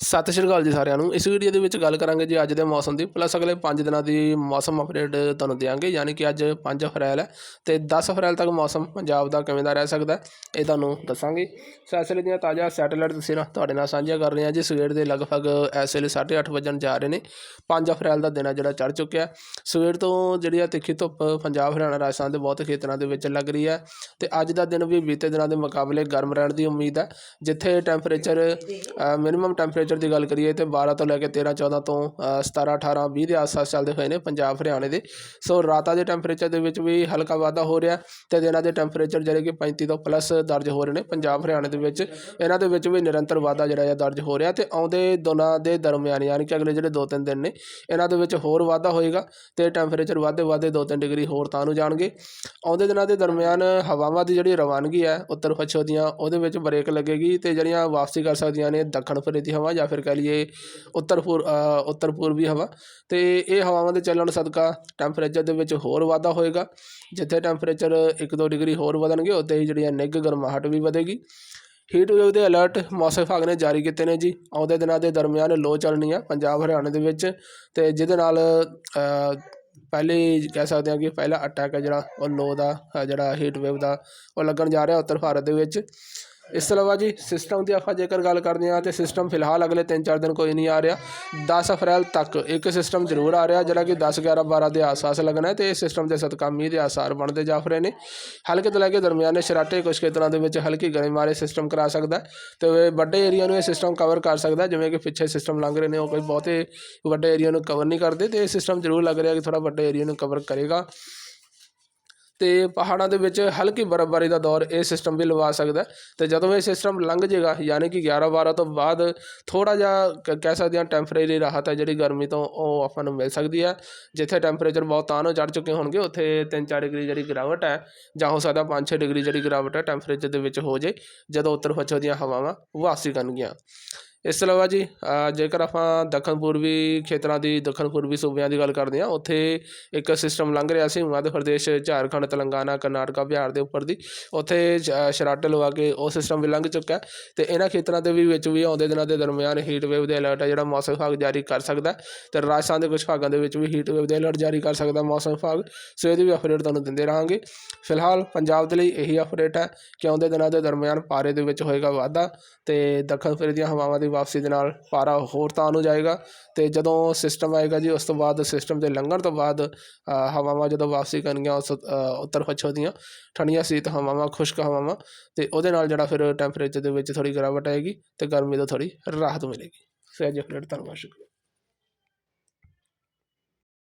ਸਤਿ ਸ਼੍ਰੀ ਅਕਾਲ ਜੀ ਸਾਰਿਆਂ ਨੂੰ। ਇਸ ਵੀਡੀਓ ਦੇ ਵਿੱਚ ਗੱਲ ਕਰਾਂਗੇ ਜੀ ਅੱਜ ਦੇ ਮੌਸਮ ਦੀ। ਪਲੱਸ ਅਗਲੇ 5 ਦਿਨਾਂ ਦੀ ਮੌਸਮ ਅਪਡੇਟ ਤੁਹਾਨੂੰ ਦਿਆਂਗੇ। ਯਾਨੀ ਕਿ ਅੱਜ 5 ਅਪ੍ਰੈਲ ਹੈ ਤੇ 10 ਅਪ੍ਰੈਲ ਤੱਕ ਮੌਸਮ ਪੰਜਾਬ ਦਾ ਕਿਵੇਂ ਦਾ ਰਹਿ ਸਕਦਾ ਇਹ ਤੁਹਾਨੂੰ ਦੱਸਾਂਗੇ। ਸੈਸਲੇ ਦੀਆਂ ਤਾਜ਼ਾ ਸੈਟੇਲਾਈਟ ਤਸਵੀਰਾਂ ਤੁਹਾਡੇ ਨਾਲ ਸਾਂਝੀਆਂ ਕਰ ਰਹੇ ਹਾਂ ਜੀ। ਸਵੇਰ ਦੇ ਲਗਭਗ ਇਸ ਵੇਲੇ 8:30 ਵਜਣ ਜਾ ਰਹੇ ਨੇ। 5 ਅਪ੍ਰੈਲ ਦਾ ਦਿਨ ਹੈ ਜਿਹੜਾ ਚੜ ਚੁੱਕਿਆ ਸਵੇਰ ਤੋਂ ਜਿਹੜੀ ਆ ਤਿੱਖੀ ਧੁੱਪ ਪੰਜਾਬ, ਹਰਿਆਣਾ, ਰਾਜਸਥਾਨ ਦੇ ਬਹੁਤ ਖੇਤਰਾਂ ਦੇ ਵਿੱਚ ਲੱਗ ਰਹੀ ਹੈ ਤੇ ਅੱਜ ਦਾ ਦਿਨ ਵੀ ਬੀਤੇ ਦਿਨਾਂ ਦੇ ਮੁਕਾਬਲੇ ਗਰਮ ਰਹਿਣ ਦੀ ਉਮੀਦ ਹੈ। ਜਿੱਥੇ ਟੈਂਪਰੇਚਰ ਮਿਨੀਮਮ ਟੈਂਪਰੇਚਰ ਟੈਂਪਰੇਚਰ ਦੀ ਗੱਲ ਕਰੀਏ ਤੇ 12 ਤੋਂ ਲੈ ਕੇ 13 14 ਤੋਂ ਅ, 17 18 20 ਦੇ ਆਸ-ਪਾਸ ਚੱਲਦੇ ਹੋਏ ਨੇ ਪੰਜਾਬ ਹਰਿਆਣੇ ਦੇ। ਸੋ ਰਾਤਾਂ ਦੇ ਟੈਂਪਰੇਚਰ ਦੇ ਵਿੱਚ ਵੀ ਹਲਕਾ ਵਾਧਾ ਹੋ ਰਿਹਾ ਤੇ ਦਿਨਾਂ ਦੇ ਟੈਂਪਰੇਚਰ ਜਿਹੜੇ ਕਿ 35 ਤੋਂ ਪਲੱਸ ਦਰਜ ਹੋ ਰਹੇ ਨੇ ਪੰਜਾਬ ਹਰਿਆਣੇ ਦੇ ਵਿੱਚ। ਇਹਨਾਂ ਦੇ ਵਿੱਚ ਵੀ ਨਿਰੰਤਰ ਵਾਧਾ ਜਿਹੜਾ ਹੈ ਦਰਜ ਹੋ ਰਿਹਾ ਤੇ ਆਉਂਦੇ ਦਿਨਾਂ ਦੇ ਦਰਮਿਆਨ ਯਾਨੀ ਕਿ ਅਗਲੇ ਜਿਹੜੇ 2-3 ਦਿਨ ਨੇ ਇਹਨਾਂ ਦੇ ਵਿੱਚ ਹੋਰ ਵਾਧਾ ਹੋਏਗਾ ਤੇ ਟੈਂਪਰੇਚਰ ਵਾਧੇ ਵਾਧੇ 2-3 ਡਿਗਰੀ ਹੋਰ ਤਾਂ ਨੂੰ ਜਾਣਗੇ। ਆਉਂਦੇ ਦਿਨਾਂ ਦੇ ਦਰਮਿਆਨ ਹਵਾਵਾਂ ਦੀ ਜਿਹੜੀ ਰਵਾਨਗੀ ਹੈ ਉੱਤਰ ਪੱਛਮ ਦੀਆਂ ਉਹਦੇ ਵਿੱਚ ਬ੍ਰੇਕ ਲੱਗੇਗੀ ਤੇ ਜਿਹੜੀਆਂ ਵਾਪਸੀ ਕਰ ਸਕਦੀਆਂ ਨੇ ਦੱਖਣ ਪੂਰਬੀ ਹਵਾ ਜਾਂ ਫਿਰ ਕਹਿ ਲਈਏ ਉੱਤਰ ਪੂਰ ਉੱਤਰ ਪੂਰਬੀ ਹਵਾ, ਤੇ ਇਹ ਹਵਾਵਾਂ ਦੇ ਚੱਲਣ ਸਦਕਾ ਟੈਂਪਰੇਚਰ ਦੇ ਵਿੱਚ ਹੋਰ ਵਾਧਾ ਹੋਏਗਾ। ਜਿੱਥੇ ਟੈਂਪਰੇਚਰ 1-2 ਡਿਗਰੀ ਹੋਰ ਵਧਣਗੇ, ਉੱਥੇ ਹੀ ਜਿਹੜੀਆਂ ਨਿੱਘ ਗਰਮਾਹਟ ਵੀ ਵਧੇਗੀ। ਹੀਟ ਵੇਵ ਦੇ ਅਲਰਟ ਮੌਸਮ ਵਿਭਾਗ ਨੇ ਜਾਰੀ ਕੀਤੇ ਨੇ ਜੀ। ਆਉਂਦੇ ਦਿਨਾਂ ਦੇ ਦਰਮਿਆਨ ਲੋ ਚੱਲਣੀ ਆ ਪੰਜਾਬ, ਹਰਿਆਣਾ ਦੇ ਵਿੱਚ, ਤੇ ਜਿਹਦੇ ਨਾਲ ਪਹਿਲੇ ਕਹਿ ਸਕਦੇ ਹਾਂ ਕਿ ਪਹਿਲਾ ਅਟੈਕ ਹੈ ਜਿਹੜਾ, ਉਹ ਲੋ ਦਾ, ਜਿਹੜਾ ਹੀਟ ਵੇਵ ਦਾ ਉਹ ਲੱਗਣ ਜਾ ਰਿਹਾ ਉੱਤਰ ਭਾਰਤ ਦੇ ਵਿੱਚ। ਇਸ ਤੋਂ ਇਲਾਵਾ ਜੀ ਸਿਸਟਮ ਦੀ ਆਪਾਂ ਜੇਕਰ ਗੱਲ ਕਰਦੇ ਹਾਂ ਤੇ ਸਿਸਟਮ ਫਿਲਹਾਲ ਅਗਲੇ 3-4 ਦਿਨ ਕੋਈ ਨਹੀਂ ਆ ਰਿਹਾ। 10 ਅਪ੍ਰੈਲ ਤੱਕ ਇੱਕ ਸਿਸਟਮ ਜ਼ਰੂਰ ਆ ਰਿਹਾ ਜਿਹੜਾ ਕਿ 10 11 12 ਦੇ ਆਸ-ਪਾਸ ਲੱਗਣਾ ਹੈ ਤੇ ਇਸ ਸਿਸਟਮ ਦੇ ਸਦਕਾ ਮੀਂਹ ਦੇ ਆਸਾਰ ਬਣਦੇ ਜਾ ਰਹੇ ਨੇ। ਹਲਕੇ ਤੋਂ ਲੈ ਕੇ ਦਰਮਿਆਨੇ ਸ਼ਰਾਟੇ ਕੁਝ ਖੇਤਰਾਂ ਦੇ ਵਿੱਚ ਹਲਕੀ ਗਰਮੀ ਮਾਰੇ ਸਿਸਟਮ ਕਰਾ ਸਕਦਾ ਹੈ ਤੇ ਵੱਡੇ ਏਰੀਆ ਨੂੰ ਇਹ ਸਿਸਟਮ ਕਵਰ ਕਰ ਸਕਦਾ ਜਿਵੇਂ ਕਿ ਪਿੱਛੇ ਸਿਸਟਮ ਲੰਘ ਰਹੇ ਨੇ, ਉਹ ਕੋਈ ਬਹੁਤੇ ਵੱਡੇ ਏਰੀਆ ਨੂੰ ਕਵਰ ਨਹੀਂ ਕਰਦੇ ਤੇ ਇਹ ਸਿਸਟਮ ਜ਼ਰੂਰ ਲੱਗ ਰਿਹਾ ਕਿ ਥੋੜਾ ਵੱਡੇ ਏਰੀਆ ਨੂੰ ਕਵਰ ਕਰੇਗਾ। ਤੇ ਪਹਾੜਾਂ ਦੇ ਵਿੱਚ ਹਲਕੀ ਬਰਫ਼ਬਾਰੀ ਦਾ ਦੌਰ ਇਹ ਸਿਸਟਮ ਵੀ ਲਵਾ ਸਕਦਾ ਹੈ। ਤੇ ਜਦੋਂ ਇਹ ਸਿਸਟਮ ਲੰਘ ਜਾਏਗਾ, ਯਾਨੀ ਕਿ 11 12 ਤੋਂ ਬਾਅਦ ਥੋੜਾ ਜਿਹਾ ਕ- ਕਹਿ ਸਕਦੇ ਹਾਂ ਟੈਂਪਰੇਰੀ ਰਾਹਤ ਹੈ, ਜਿਹੜੀ ਗਰਮੀ ਤੋਂ ਉਹ ਆਪਾਂ ਨੂੰ ਮਿਲ ਸਕਦੀ ਹੈ। ਜਿੱਥੇ ਟੈਂਪਰੇਚਰ ਬਹੁਤ ਤਾਂ ਨੂੰ ਚੜ ਚੁੱਕੇ ਹੋਣਗੇ, ਉੱਥੇ 3-4 ਡਿਗਰੀ ਜਿਹੜੀ ਗਿਰਾਵਟ ਹੈ, ਜਾਂ ਹੋ ਸਕਦਾ 5-6 ਡਿਗਰੀ ਜਿਹੜੀ ਗਿਰਾਵਟ ਹੈ ਟੈਂਪਰੇਚਰ ਦੇ ਵਿੱਚ ਹੋ ਜੇ ਜਦੋਂ ਉੱਤਰ ਪੱਛਮ ਦੀਆਂ ਹਵਾਵਾਂ ਵਾਪਸੀ ਕਰਨਗੀਆਂ। ਇਸ ਤੋਂ ਇਲਾਵਾ ਜੀ ਜੇਕਰ ਆਪਾਂ ਦੱਖਣ ਪੂਰਬੀ ਖੇਤਰਾਂ ਦੀ, ਦੱਖਣ ਪੂਰਬੀ ਸੂਬਿਆਂ ਦੀ ਗੱਲ ਕਰਦੇ ਹਾਂ, ਉੱਥੇ ਇੱਕ ਸਿਸਟਮ ਲੰਘ ਰਿਹਾ ਸੀ ਮੱਧ ਪ੍ਰਦੇਸ਼, ਝਾਰਖੰਡ, ਤੇਲੰਗਾਨਾ, ਕਰਨਾਟਕਾ, ਬਿਹਾਰ ਦੇ ਉੱਪਰ ਦੀ। ਉੱਥੇ ਸ਼ਰਾਟੇ ਲਵਾ ਕੇ ਉਹ ਸਿਸਟਮ ਵੀ ਲੰਘ ਚੁੱਕਾ ਹੈ ਤੇ ਇਹਨਾਂ ਖੇਤਰਾਂ ਦੇ ਵੀ ਵਿੱਚ ਵੀ ਆਉਂਦੇ ਦਿਨਾਂ ਦੇ ਦਰਮਿਆਨ ਹੀਟ ਵੇਵ ਦੇ ਅਲਰਟ ਹੈ ਜਿਹੜਾ ਮੌਸਮ ਵਿਭਾਗ ਜਾਰੀ ਕਰ ਸਕਦਾ ਹੈ ਤੇ ਰਾਜਸਥਾਨ ਦੇ ਕੁਝ ਭਾਗਾਂ ਦੇ ਵਿੱਚ ਵੀ ਹੀਟ ਵੇਵ ਦੇ ਅਲਰਟ ਜਾਰੀ ਕਰ ਸਕਦਾ ਮੌਸਮ ਵਿਭਾਗ। ਸੋ ਇਹਦੀ ਵੀ ਅਪਡੇਟ ਤੁਹਾਨੂੰ ਦਿੰਦੇ ਰਹਾਂਗੇ। ਫਿਲਹਾਲ ਪੰਜਾਬ ਦੇ ਲਈ ਇਹੀ ਅਪਡੇਟ ਹੈ ਕਿ ਆਉਂਦੇ ਦਿਨਾਂ ਦੇ ਦਰਮਿਆਨ ਪਾਰੇ ਦੇ ਵਿੱਚ ਹੋਏਗਾ ਵਾਧਾ ਤੇ ਦੱਖਣ ਫਿਰ ਦੀਆਂ ਹਵਾਵਾਂ ਦੀ ਵਾਪਸੀ ਦੇ ਨਾਲ ਪਾਰਾ ਹੋਰ ਤਾਂ ਨੂੰ ਜਾਏਗਾ ਤੇ ਜਦੋਂ ਸਿਸਟਮ ਆਏਗਾ ਜੀ, ਉਸ ਤੋਂ ਬਾਅਦ ਸਿਸਟਮ ਦੇ ਲੰਘਣ ਤੋਂ ਬਾਅਦ ਹਵਾਵਾਂ ਜਦੋਂ ਵਾਪਸੀ ਕਰਨਗੀਆਂ ਉਸ ਉੱਤਰ ਪੱਛਮ ਦੀਆਂ, ਠੰਡੀਆਂ ਸੀਤ ਹਵਾਵਾਂ, ਖੁਸ਼ਕ ਹਵਾਵਾਂ, ਤੇ ਉਹਦੇ ਨਾਲ ਜਿਹੜਾ ਫਿਰ ਟੈਂਪਰੇਚਰ ਦੇ ਵਿੱਚ ਥੋੜੀ ਗਿਰਾਵਟ ਆਏਗੀ ਤੇ ਗਰਮੀ ਤੋਂ ਥੋੜੀ ਰਾਹਤ ਮਿਲੇਗੀ। ਸੋ ਫਿਰ ਧੰਨਵਾਦ, ਸ਼ੁਕਰੀਆ।